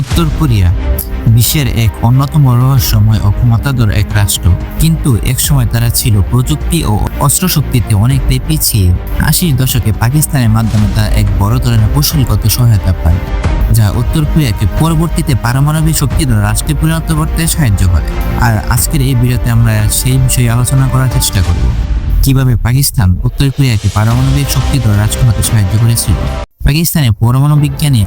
উত্তর কোরিয়া, বিশ্বের এক অন্যতম রহস্যময় ও ক্ষমতাধর এক রাষ্ট্র। কিন্তু একসময় তারা ছিল প্রযুক্তি ও অস্ত্রশক্তিতে অনেকটাই পিছিয়ে আশির দশকে পাকিস্তানের মাধ্যমে তারা এক বড় ধরনের কৌশলগত সহায়তা পায়, যা উত্তর কোরিয়াকে পরবর্তীতে পারমাণবিক শক্তির রাষ্ট্রে পরিণত করতে সাহায্য করে। আর আজকের এই ভিডিওতে আমরা সেই বিষয়ে আলোচনা করার চেষ্টা করব, কীভাবে পাকিস্তান উত্তর কোরিয়াকে পারমাণবিক শক্তিধর রাষ্ট্র হতে সাহায্য করেছিল। পাকিস্তানের পরমাণু বিজ্ঞানী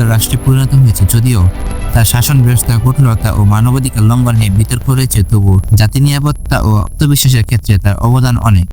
আব- রাষ্ট্রে পরিণত হয়েছে। যদিও তার শাসন ব্যবস্থা, কঠোরতা ও মানবাধিকার লঙ্ঘন নিয়ে বিতর্ক রয়েছে তবু জাতি নিরাপত্তা ও আত্মবিশ্বাসের ক্ষেত্রে তার অবদান অনেক।